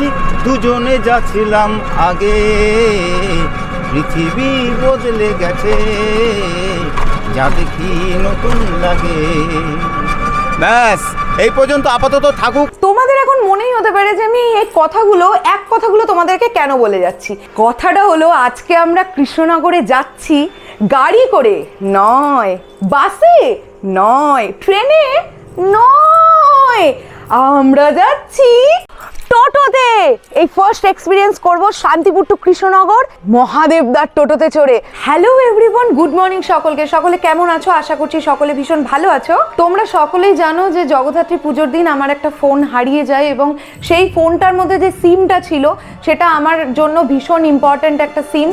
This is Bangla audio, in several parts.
আছি, দুজনে যাচ্ছিলাম আগে। পৃথিবী বদলে গেছে, যা দেখি নতুন লাগে। ব্যাস, এই পর্যন্ত আপাতত থাকুক। তোমাদের এখন মনেই হতে পারে যে আমি এই কথাগুলো, এক কথাগুলো তোমাদেরকে কেন বলে যাচ্ছি? কথাটা হলো, আজকে আমরা কৃষ্ণনগরে যাচ্ছি গাড়ি করে। নয়, বাসে? নয়, ট্রেনে? নয়, আমরা যাচ্ছি টোটোতে। এই ফার্স্ট এক্সপিরিয়েন্স করব শান্তিপুর টু কৃষ্ণনগর, মহাদেবদার টোটোতে চড়ে। হ্যালো এভরিওয়ান গুড মর্নিং সকলকে। সকলে কেমন আছো? আশা করছি সকলে ভীষণ ভালো আছো। তোমরা সকলেই জানো যে জগদ্ধাত্রী পুজোর দিন আমার একটা ফোন হারিয়ে যায় এবং সেই ফোনটার মধ্যে যে সিমটা ছিল, সেটা আমার জন্য ভীষণ ইম্পর্ট্যান্ট একটা সিম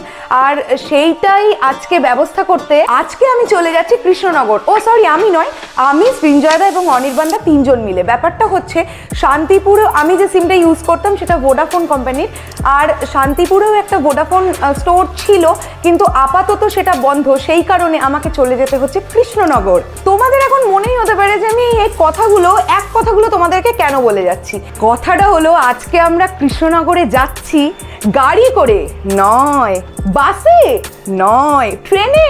আর সেইটাই আজকে ব্যবস্থা করতে আজকে আমি চলে যাচ্ছি কৃষ্ণনগর। ও সরি আমি নয়, আমি সৃঞ্জয়দা এবং অনির্বাণদা তিনজন মিলে। ব্যাপারটা হচ্ছে, শান্তিপুরে, আমি যে সিমটা ইউজ করতাম সেটা ভোডাফোন কোম্পানির আর শান্তিপুরেও একটা ভোডাফোন স্টোর ছিল, কিন্তু আপাতত সেটা বন্ধ। সেই কারণে আমাকে চলে যেতে হচ্ছে কৃষ্ণনগর। তোমাদের এখন মনেই হতে পারে যে আমি এই কথাগুলো, এক কথাগুলো তোমাদেরকে কেন বলে যাচ্ছি? কথাটা হলো, আজকে আমরা কৃষ্ণনগরে যাচ্ছি গাড়ি করে। নয়, বাসে? নয়, ট্রেনে?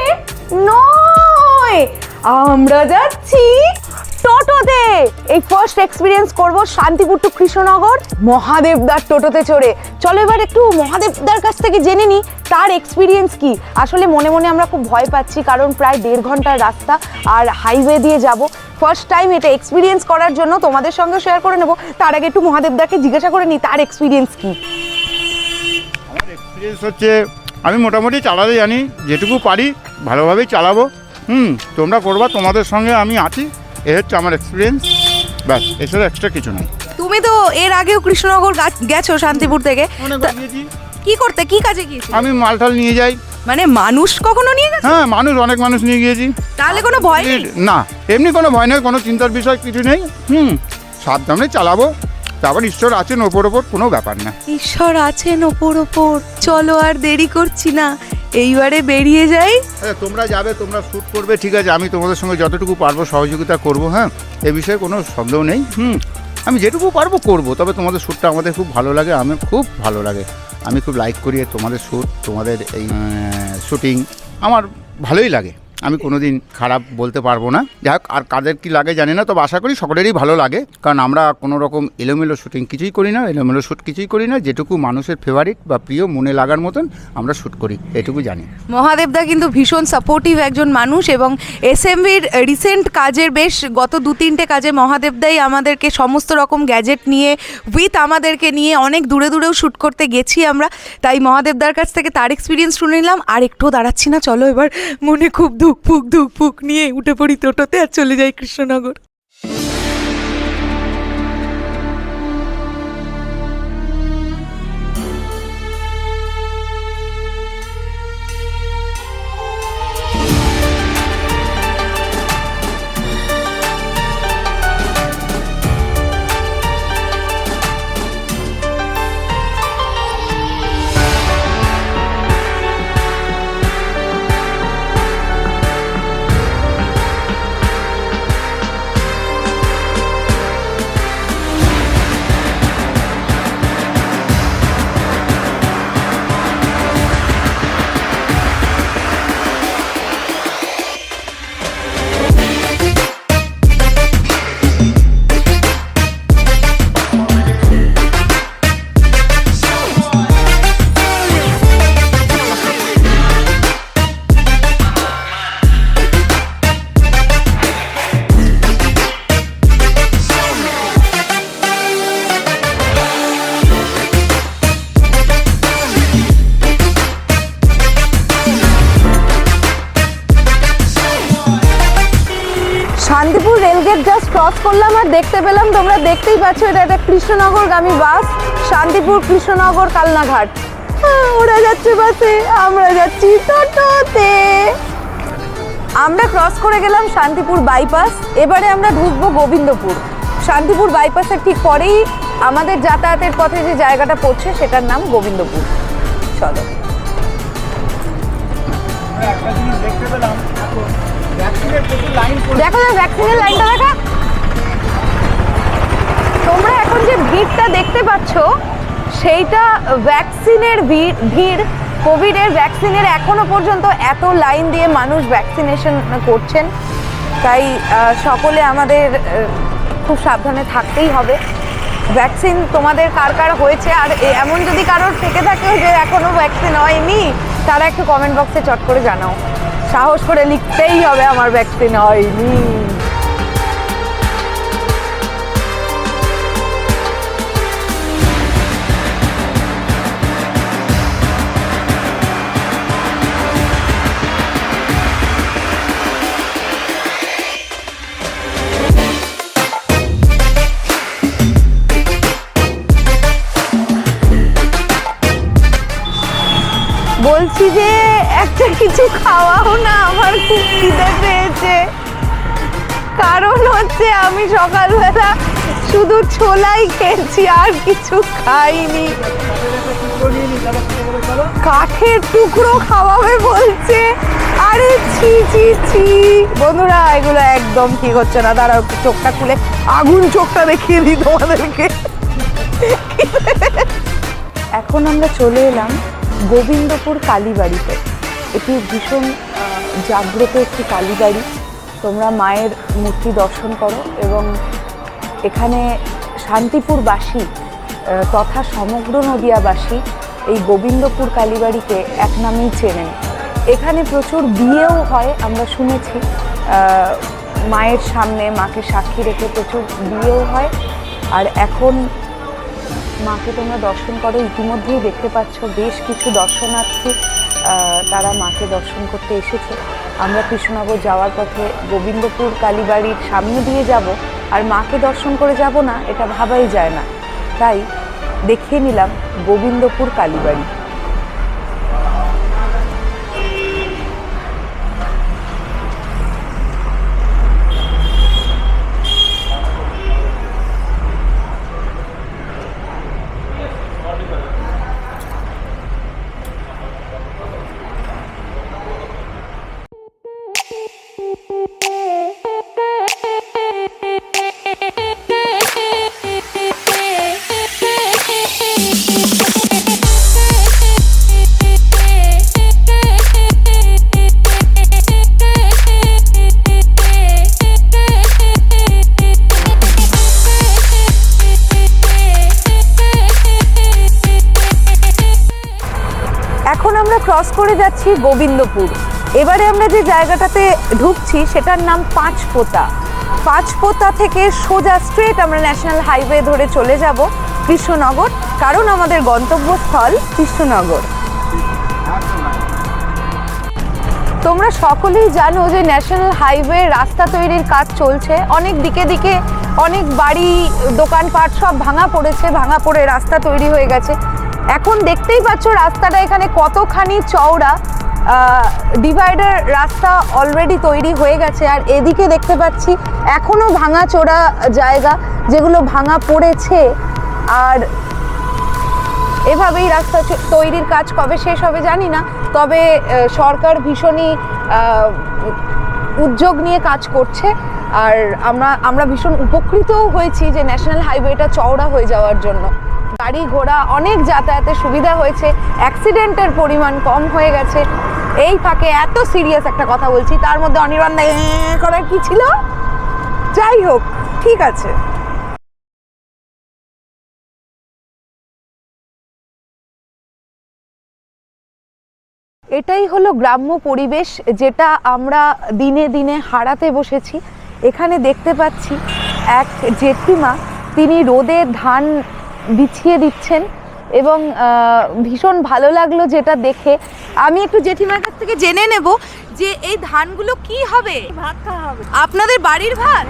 নয়, আমরা যাচ্ছি টোটোতে। এই ফার্স্ট এক্সপিরিয়েন্স করব শান্তিপুর টু কৃষ্ণনগর মহাদেবদার টোটোতে চড়ে। চলো এবার একটু মহাদেবদার কাছ থেকে জেনে নিই তার এক্সপিরিয়েন্স কি? আসলে মনে মনে আমরা খুব ভয় পাচ্ছি, কারণ প্রায় দেড় ঘণ্টার রাস্তা আর হাইওয়ে দিয়ে যাব। ফার্স্ট টাইম এটা এক্সপিরিয়েন্স করার জন্য তোমাদের সঙ্গে শেয়ার করে নেব। তার আগে একটু মহাদেবদাকে জিজ্ঞাসা করে নিই তার এক্সপিরিয়েন্স কি? আমার এক্সপিরিয়েন্স হচ্ছে, আমি মোটামুটি চালাতে জানি, যেটুকু পারি, ভালোভাবেই চালাবো। হুম, তোমরা করবা, তোমাদের সঙ্গে আমি আছি। এ হচ্ছে আমার এক্সপিরিয়েন্স ব্যাস এছাড়া এক্সট্রা কিছু নেই। তুমি তো এর আগেও কৃষ্ণনগর গা- গেছো শান্তিপুর থেকে। কি করতে কি কাজে গিয়েছো আমি মালটাল নিয়ে যাই। মানে মানুষ কখনো নিয়ে গেছো? হ্যাঁ মানুষ অনেক মানুষ নিয়ে গিয়েছি। তাহলে কোনো ভয় নেই? না এমনি কোনো ভয় নেই কোনো চিন্তার বিষয় কিছু নেই। হুম সাবধানে চালাবো। তারপর ঈশ্বর আছেন ওপর ওপর কোনো ব্যাপার না। ঈশ্বর আছেন ওপর ওপর। চলো আর দেরি করছি না। এইবারে বেরিয়ে যাই। তোমরা যাবে, তোমরা শ্যুট করবে, ঠিক আছে, আমি তোমাদের সঙ্গে যতটুকু পারব সহযোগিতা করব হ্যাঁ? এ বিষয়ে কোনো সন্দেহ নেই, হুম? আমি যেটুকু পারব করব, তবে তোমাদের শ্যুটটা আমাদের খুব ভালো লাগে, আমি খুব ভালো লাগে। আমি খুব লাইক করি তোমাদের শ্যুট তোমাদের এই শ্যুটিং আমার ভালোই লাগে। আমি কোনোদিন খারাপ বলতে পারব না। যাই হোক আর কাদের কি লাগে জানি না, তবে আশা করি সকলেরই ভালো লাগে। কারণ আমরা কোনো রকম এলোমেলো শ্যুটিং কিছুই করি না, এলোমেলো শ্যুট কিছুই করি না, যেটুকু মানুষের ফেভারিট বা প্রিয় মনে লাগার মতন আমরা শ্যুট করি, এটুকু জানি। মহাদেবদা কিন্তু ভীষণ সাপোর্টিভ একজন মানুষ এবং এস এমভির রিসেন্ট কাজের বেশ গত দু তিনটে কাজে মহাদেবদাই আমাদেরকে সমস্ত রকম গ্যাজেট নিয়ে উইথ আমাদেরকে নিয়ে অনেক দূরে দূরেও শ্যুট করতে গেছি আমরা। তাই মহাদেবদার কাছ থেকে তার এক্সপিরিয়েন্স শুনে নিলাম। আর একটুও দাঁড়াচ্ছি না, চলো এবার মনে খুব ধুকপুক ধুকপুক নিয়ে উঠে পড়ি টোটোতে আর চলে যাই কৃষ্ণনগর। ক্রস করলাম আর দেখতে পেলাম তোমরা দেখতেই পাচ্ছ এটা একটা কৃষ্ণনগরগামী বাস শান্তিপুর কৃষ্ণনগর কালনাঘাট। ওরা যাচ্ছে বাসে আমরা যাচ্ছি টোটোতে। আমরা ক্রস করে গেলাম শান্তিপুর বাইপাস এবারে আমরা ঢুকবো গোবিন্দপুর। শান্তিপুর বাইপাসের ঠিক পরেই আমাদের যাতায়াতের পথে যে জায়গাটা পড়ছে সেটার নাম গোবিন্দপুর। চলো। দেখো ভ্যাকসিনের লাইনটা ভিড়টা দেখতে পাচ্ছ, সেইটা ভ্যাকসিনের ভিড় ভিড় কোভিডের ভ্যাকসিনের এখনও পর্যন্ত এত লাইন দিয়ে মানুষ ভ্যাকসিনেশন করছেন। তাই সকলে আমাদের খুব সাবধানে থাকতেই হবে। ভ্যাকসিন তোমাদের কার কার হয়েছে? আর এমন যদি কারোর থেকে থাকে যে এখনও ভ্যাকসিন হয়নি, তারা একটু কমেন্ট বক্সে চট করে জানাও। সাহস করে লিখতেই হবে আমার ভ্যাকসিন হয়নি। কিছু খাওয়াও না, আমার খুব খিদে পেয়েছে। কারণ হচ্ছে আমি সকালবেলা শুধু ছোলাই খেয়েছি, আর কিছু খাইনি। কাঠের টুকরো খাওয়াবে বলছে। আরে ছি ছি ছি। বন্ধুরা, এগুলো একদম ঠিক হচ্ছে না। দাঁড়াও চোখটা খুলে। আগুন চোখটা দেখিয়ে দিই তোমাদেরকে। এখন আমরা চলে এলাম গোবিন্দপুর কালীবাড়িতে। এটি ভীষণ জাগ্রত একটি কালীবাড়ি তোমরা মায়ের মূর্তি দর্শন করো এবং এখানে শান্তিপুরবাসী তথা সমগ্র নদিয়াবাসী এই গোবিন্দপুর কালীবাড়িকে এক নামেই চেনেন। এখানে প্রচুর বিয়েও হয়, আমরা শুনেছি। মায়ের সামনে মাকে সাক্ষী রেখে প্রচুর বিয়েও হয়। আর এখন মাকে তোমরা দর্শন করো, ইতিমধ্যেই দেখতে পাচ্ছ বেশ কিছু দর্শনার্থী তারা মাকে দর্শন করতে এসেছে। আমরা কৃষ্ণনগর যাওয়ার পথে গোবিন্দপুর, কালীবাড়ির সামনে দিয়ে যাব আর মাকে দর্শন করে যাব না, এটা ভাবাই যায় না। তাই দেখিয়ে নিলাম গোবিন্দপুর, কালীবাড়ি। যাচ্ছি গোবিন্দপুর। এবারে আমরা যে জায়গাটাতে ঢুকছি, সেটার নাম পাঁচপোতা। পাঁচপোতা থেকে সোজা স্ট্রেট আমরা ন্যাশনাল হাইওয়ে ধরে চলে যাব কৃষ্ণনগর, কারণ আমাদের গন্তব্যস্থল কৃষ্ণনগর। তোমরা সকলেই জানো যে ন্যাশনাল হাইওয়ে রাস্তা তৈরির কাজ চলছে। অনেক দিকে দিকে অনেক বাড়ি, দোকানপাট সব ভাঙা পড়েছে, ভাঙা পড়ে রাস্তা তৈরি হয়ে গেছে। এখন দেখতেই পাচ্ছ রাস্তাটা এখানে কতখানি চওড়া। ডিভাইডার রাস্তা অলরেডি তৈরি হয়ে গেছে আর এদিকে দেখতে পাচ্ছি এখনও ভাঙা চোরা জায়গা যেগুলো ভাঙা পড়েছে। আর এভাবেই রাস্তা তৈরির কাজ কবে শেষ হবে জানি না, তবে সরকার ভীষণই উদ্যোগ নিয়ে কাজ করছে। আর আমরা আমরা ভীষণ উপকৃতও হয়েছি যে ন্যাশনাল হাইওয়েটা চওড়া হয়ে যাওয়ার জন্য। গাড়ি ঘোড়া, অনেক যাতায়াতের সুবিধা হয়েছে। অ্যাক্সিডেন্টের পরিমাণ কম হয়ে গেছে। এই ফাঁকে এত সিরিয়াস একটা কথা বলছি, তার মধ্যে অনির্বাণ করার কি ছিল? যাই হোক, ঠিক আছে। এটাই হলো গ্রাম্য পরিবেশ, যেটা আমরা দিনে দিনে হারাতে বসেছি। এখানে দেখতে পাচ্ছি এক জেঠিমা, তিনি রোদে ধান বিছিয়ে দিচ্ছেন এবং ভীষণ ভালো লাগল যেটা দেখে। আমি একটু জেঠিমার কাছ থেকে জেনে নেব যে এই ধানগুলো কি হবে? ভাত খাওয়া হবে। আপনাদের বাড়ির ভাত?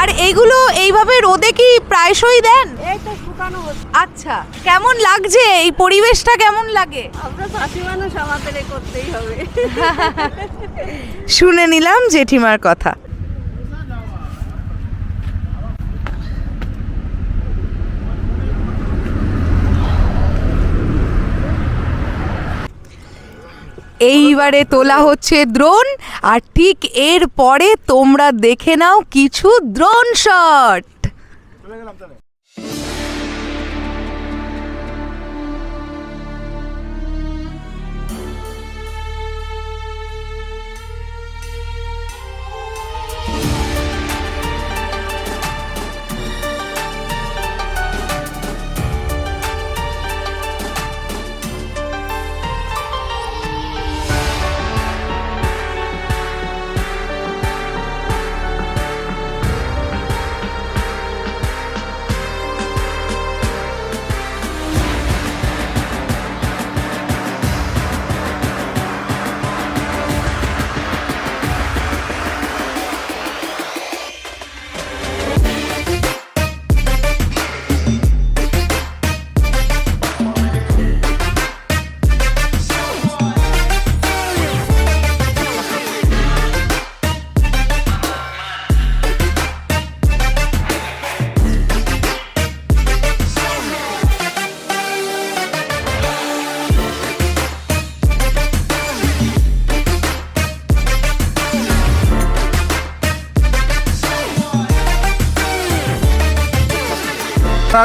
আর এইগুলো এইভাবে রোদে কি প্রায়শই দেন? এই তো শুকানো হচ্ছে। আচ্ছা কেমন লাগছে? এই পরিবেশটা কেমন লাগে? আমরা চাষি মানুষ আমাদের করতেই হবে। শুনে নিলাম জেঠিমার কথা। এইবারে তোলা হচ্ছে দ্রোণ আর ঠিক এর পরে তোমরা দেখে নাও কিছু দ্রোণ শট।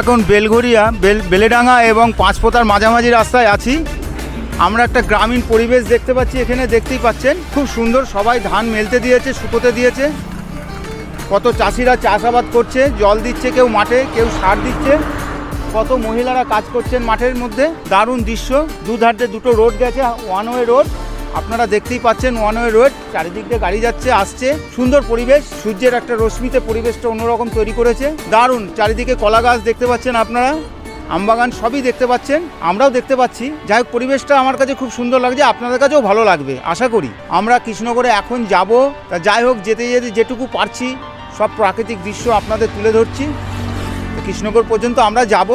এখন বেলঘরিয়া বেল, বেলেডাঙ্গা এবং পাঁচপোতার মাঝামাঝি রাস্তায় আছি। আমরা একটা গ্রামীণ পরিবেশ দেখতে পাচ্ছি, এখানে দেখতেই পাচ্ছেন। খুব সুন্দর, সবাই ধান মেলতে দিয়েছে, শুকোতে দিয়েছে। কত চাষিরা চাষাবাদ করছে, জল দিচ্ছে কেউ মাঠে, কেউ সার দিচ্ছে। কত মহিলারা কাজ করছেন মাঠের মধ্যে। দারুণ দৃশ্য, দুধারে দুটো রোড গেছে ওয়ান ওয়ে রোড আপনারা দেখতেই পাচ্ছেন ওয়ান ওয়ে রোড চারিদিক দিয়ে গাড়ি যাচ্ছে, আসছে। সুন্দর পরিবেশ, সূর্যের একটা রশ্মিতে পরিবেশটা অন্যরকম তৈরি করেছে। দারুণ, চারিদিকে কলা গাছ দেখতে পাচ্ছেন আপনারা। আমবাগান সবই দেখতে পাচ্ছেন, আমরাও দেখতে পাচ্ছি। যাই হোক, পরিবেশটা আমার কাছে খুব সুন্দর লাগছে, আপনাদের কাছেও ভালো লাগবে, আশা করি। আমরা কৃষ্ণনগরে এখন যাব, তা যাই হোক, যেতে যেতে যেটুকু পারছি, সব প্রাকৃতিক দৃশ্য আপনাদের তুলে ধরছি। তো কৃষ্ণনগর পর্যন্ত আমরা যাব,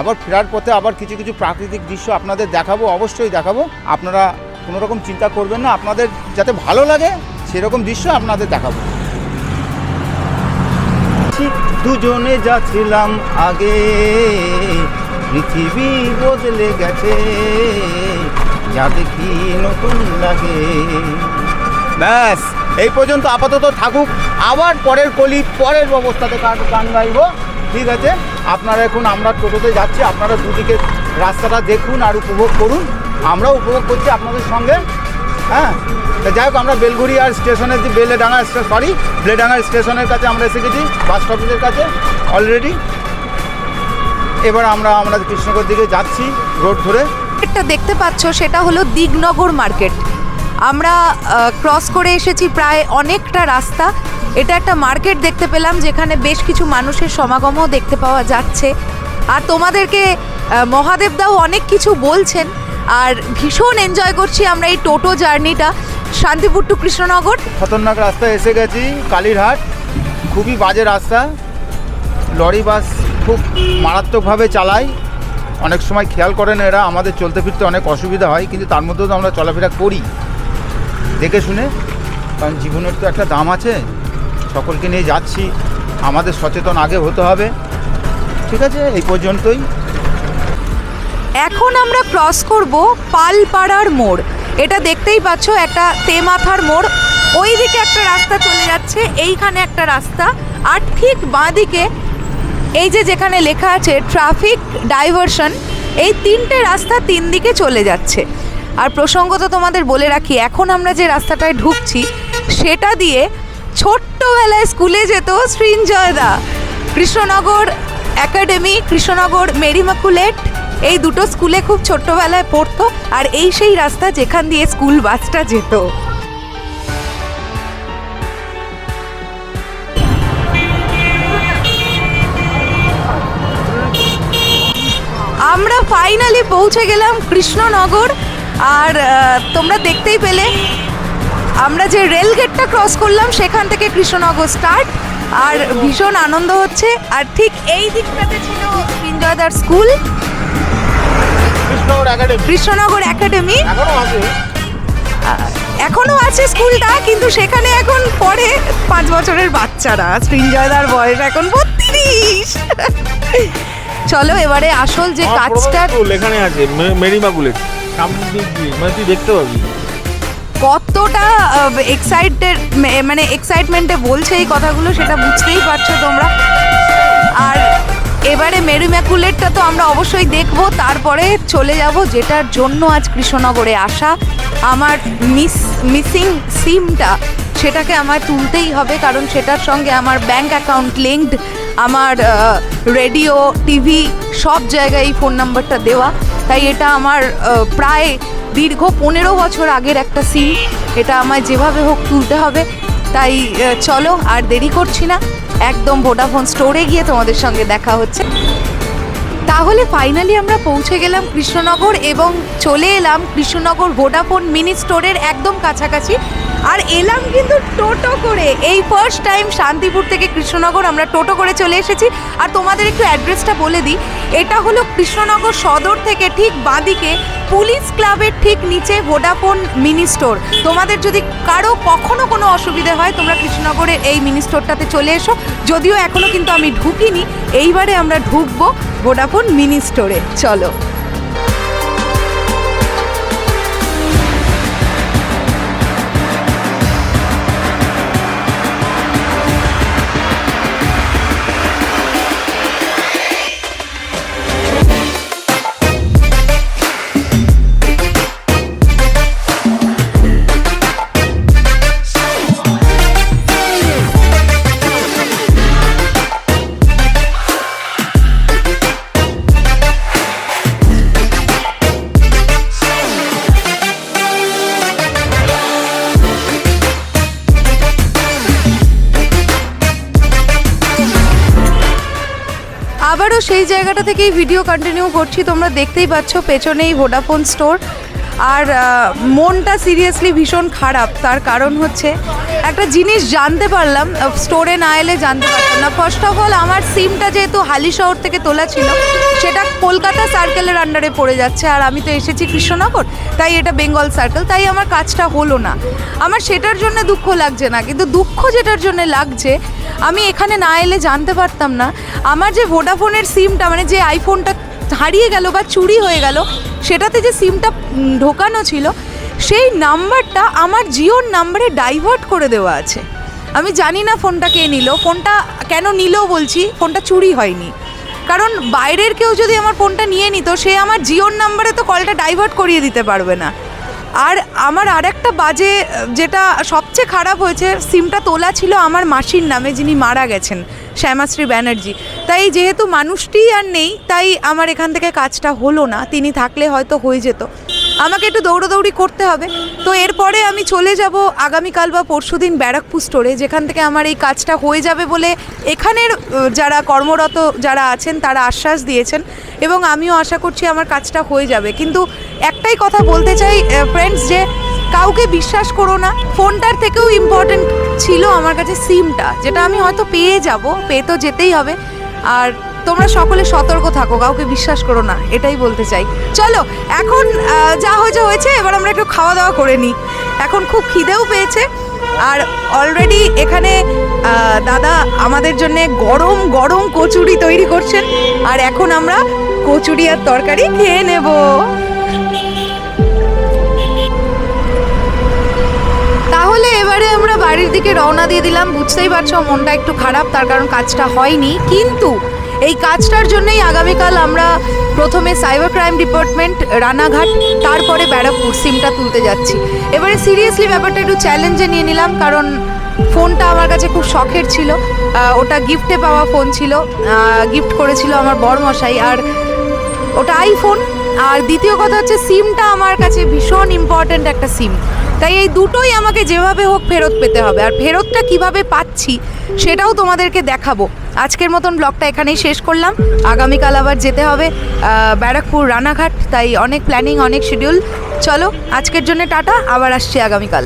আবার ফেরার পথে আবার কিছু কিছু প্রাকৃতিক দৃশ্য আপনাদের দেখাবো, অবশ্যই দেখাবো। আপনারা কোনো রকম চিন্তা করবেন না, আপনাদের যাতে ভালো লাগে, সেরকম দৃশ্য আপনাদের দেখাবো। দুজনে যাচ্ছিলাম আগে, পৃথিবী বদলে গেছে যা দেখি নতুন লাগে। ব্যাস, এই পর্যন্ত আপাতত থাকুক, আবার পরের কলি, পরের অবস্থাতে গান গাইব, ঠিক আছে? আপনারা এখন আমরা টোটোতে যাচ্ছি, আপনারা দুদিকে রাস্তাটা দেখুন আর উপভোগ করুন। আমরাও উপভোগ করছি আপনাদের সঙ্গে। হ্যাঁ? তা যাই হোক, আমরা বেলঘুরিয়ার স্টেশনের যে বেলেডাঙ্গা সরি বেলেডাঙ্গা স্টেশনের কাছে আমরা এসে গেছি বাস স্টপেজের কাছে অলরেডি এবার আমরা আমরা কৃষ্ণনগর দিকে যাচ্ছি রোড ধরে। একটা দেখতে পাচ্ছ, সেটা হলো দিগনগর মার্কেট। আমরা ক্রস করে এসেছি প্রায় অনেকটা রাস্তা। এটা একটা মার্কেট দেখতে পেলাম, যেখানে বেশ কিছু মানুষের সমাগমও দেখতে পাওয়া যাচ্ছে। আর তোমাদেরকে মহাদেবদাও অনেক কিছু বলছেন আর ভীষণ এনজয় করছি আমরা এই টোটো জার্নিটা। শান্তিপুর টু কৃষ্ণনগর। খতরনাক রাস্তায় এসে গেছি, কালীরহাট। খুবই বাজে রাস্তা। লরি বাস খুব মারাত্মকভাবে চালায় অনেক সময় খেয়াল করেন এরা, আমাদের চলতে ফিরতে অনেক অসুবিধা হয়, কিন্তু তার মধ্যেও তো আমরা চলাফেরা করি। দেখে শুনে, কারণ জীবনের তো একটা দাম আছে। সকলকে নিয়ে যাচ্ছি। আমাদের সচেতন আগে হতে হবে। ঠিক আছে, এই পর্যন্তই। এখন আমরা ক্রস করব পালপাড়ার মোড়। এটা দেখতেই পাচ্ছ, একটা তেমাথার মোড়। ওই দিকে একটা রাস্তা চলে যাচ্ছে, এইখানে একটা রাস্তা। আর ঠিক বাঁদিকে এই যে যেখানে লেখা আছে ট্রাফিক ডাইভারশন এই তিনটে রাস্তা তিন দিকে চলে যাচ্ছে। আর প্রসঙ্গত তোমাদের বলে রাখি, এখন আমরা যে রাস্তাটায় ঢুকছি, সেটা দিয়ে ছোট্টবেলায় স্কুলে যেত সৃঞ্জয়দা Krishnanagar academy, Krishnanagar Mary Immaculate এই দুটো স্কুলে খুব ছোট্টবেলায় পড়তো আর এই সেই রাস্তা যেখান দিয়ে স্কুল বাসটা যেত। আমরা ফাইনালি পৌঁছে গেলাম কৃষ্ণনগর আর তোমরা দেখতেই পেলে, আমরা যে রেল গেটটা ক্রস করলাম সেখান থেকে কৃষ্ণনগর স্টার্ট আর ভীষণ আনন্দ হচ্ছে। আর ঠিক এই দিকটাতে ছিল স্কুল কৃষ্ণনগর একাডেমি এখনও আছে? স্কুলটা কিন্তু সেখানে এখন পড়ে পাঁচ বছরের বাচ্চারা। সৃঞ্জয়দার বয়স এখন বত্রিশ। চলো এবারে আসল যে কাজটা এখানে আছে মে- সামনে মানে তুই দেখতে পাবি। কতটা এক্সাইটেড মানে এক্সাইটমেন্টে বলছে এই কথাগুলো সেটা বুঝতেই পারছ তোমরা। আর এবারে মেরু ম্যাকুলেটটা তো আমরা অবশ্যই দেখব। তারপরে চলে যাব যেটার জন্য আজ কৃষ্ণনগরে আসা। আমার মিস মিসিং সিমটা সেটাকে আমার তুলতেই হবে, কারণ সেটার সঙ্গে আমার ব্যাংক অ্যাকাউন্ট লিঙ্কড আমার রেডিও টিভি সব জায়গায় এই ফোন নাম্বারটা দেওয়া। তাই এটা আমার প্রায় দীর্ঘ পনেরো বছর আগের একটা সিম এটা আমায় যেভাবে হোক তুলতে হবে। তাই চলো, আর দেরি করছি না। একদম ভোডাফোন স্টোরে গিয়ে তোমাদের সঙ্গে দেখা হচ্ছে। তাহলে ফাইনালি আমরা পৌঁছে গেলাম কৃষ্ণনগর এবং চলে এলাম কৃষ্ণনগর ভোডাফোন মিনি স্টোরের একদম কাছাকাছি। আর এলাম কিন্তু টোটো করে। এই ফার্স্ট টাইম শান্তিপুর থেকে কৃষ্ণনগর আমরা টোটো করে চলে এসেছি। আর তোমাদের একটু অ্যাড্রেসটা বলে দিই। এটা হলো কৃষ্ণনগর সদর থেকে ঠিক বাঁদিকে পুলিশ ক্লাবের ঠিক নিচে ভোডাফোন মিনি স্টোর। তোমাদের যদি কারও কখনো কোনো অসুবিধে হয়, তোমরা কৃষ্ণনগরের এই মিনি স্টোরটাতে চলে এসো। যদিও এখনও কিন্তু আমি ঢুকিনি, এইবারে আমরা ঢুকবো ভোডাফোন মিনি স্টোরে। চলো। সেই জায়গাটা থেকেই ভিডিও কন্টিনিউ করছি। তোমরা দেখতেই পাচ্ছ পেছনেই ভোডাফোন স্টোর আর মনটা সিরিয়াসলি ভীষণ খারাপ। তার কারণ হচ্ছে, একটা জিনিস জানতে পারলাম স্টোরে না এলে জানতে পারতাম না। ফার্স্ট অফ অল আমার সিমটা যেহেতু হালি শহর থেকে তোলা ছিল, সেটা কলকাতা সার্কেলের আন্ডারে পড়ে যাচ্ছে, আর আমি তো এসেছি কৃষ্ণনগর, তাই এটা বেঙ্গল সার্কেল তাই আমার কাজটা হলো না। আমার সেটার জন্য দুঃখ লাগছে না, কিন্তু দুঃখ যেটার জন্য লাগছে, আমি এখানে না এলে জানতে পারতাম না। আমার যে ভোডাফোনের সিমটা মানে যে আইফোনটা হারিয়ে গেল বা চুরি হয়ে গেল সেটাতে যে সিমটা ঢোকানো ছিল, সেই নাম্বারটা আমার জিওর নাম্বারে ডাইভার্ট করে দেওয়া আছে। আমি জানি না ফোনটা কে নিল। ফোনটা কেন নিল বলছি, ফোনটা চুরি হয়নি। কারণ বাইরের কেউ যদি আমার ফোনটা নিয়ে নিত, সে আমার জিওর নাম্বারে তো কলটা ডাইভার্ট করিয়ে দিতে পারবে না। আর আমার আর একটা বাজে, যেটা সবচেয়ে খারাপ হয়েছে, সিমটা তোলা ছিল আমার মাসির নামে, যিনি মারা গেছেন, শ্যামাশ্রী ব্যানার্জি। তাই যেহেতু মানুষটি আর নেই, তাই আমার এখান থেকে কাজটা হলো না। তিনি থাকলে হয়তো হয়ে যেত। আমাকে একটু দৌড়োদৌড়ি করতে হবে। তো এরপরে আমি চলে যাব আগামীকাল বা পরশুদিন ব্যারাকপুর স্টোরে যেখান থেকে আমার এই কাজটা হয়ে যাবে বলে এখানের যারা কর্মরত যারা আছেন তারা আশ্বাস দিয়েছেন এবং আমিও আশা করছি আমার কাজটা হয়ে যাবে। কিন্তু একটাই কথা বলতে চাই ফ্রেন্ডস যে কাউকে বিশ্বাস করো না। ফোনটার থেকেও ইম্পর্টেন্ট ছিল আমার কাছে সিমটা যেটা আমি হয়তো পেয়ে যাব, পেয়ে তো যেতেই হবে। আর তোমরা সকলে সতর্ক থাকো, কাউকে বিশ্বাস করো না, এটাই বলতে চাই। চলো, এখন যা হয়েছে হয়েছে, এবার আমরা একটু খাওয়া দাওয়া করে নিই। এখন খুব খিদেও পেয়েছে, আর অলরেডি এখানে দাদা আমাদের জন্য গরম গরম কচুরি তৈরি করছেন, আর এখন আমরা কচুরি আর তরকারি খেয়ে নেব। তাহলে এবারে আমরা বাড়ির দিকে রওনা দিয়ে দিলাম, বুঝতেই পারছ মনটা একটু খারাপ, তার কারণ কাজটা হয়নি, কিন্তু এই কাজটার জন্যই আগামীকাল আমরা প্রথমে সাইবার ক্রাইম ডিপার্টমেন্ট, রানাঘাট, তারপরে ব্যারাকপুর সিমটা তুলতে যাচ্ছি। এবারে সিরিয়াসলি ব্যাপারটা একটু চ্যালেঞ্জে নিয়ে নিলাম, কারণ ফোনটা আমার কাছে খুব শখের ছিল। ওটা গিফটে পাওয়া ফোন ছিল। গিফট করেছিল আমার বরমশাই। আর ওটা আইফোন আর দ্বিতীয় কথা হচ্ছে সিমটা আমার কাছে ভীষণ ইম্পর্ট্যান্ট একটা সিম। তাই এই দুটোই আমাকে যেভাবে হোক ফেরত পেতে হবে। আর ফেরতটা কীভাবে পাচ্ছি সেটাও তোমাদেরকে দেখাবো। আজকের মতন ব্লগটা এখানেই শেষ করলাম। আগামীকাল আবার যেতে হবে ব্যারাকপুর রানাঘাট, তাই অনেক প্ল্যানিং অনেক শিডিউল চলো, আজকের জন্য টাটা, আবার আসছি আগামীকাল।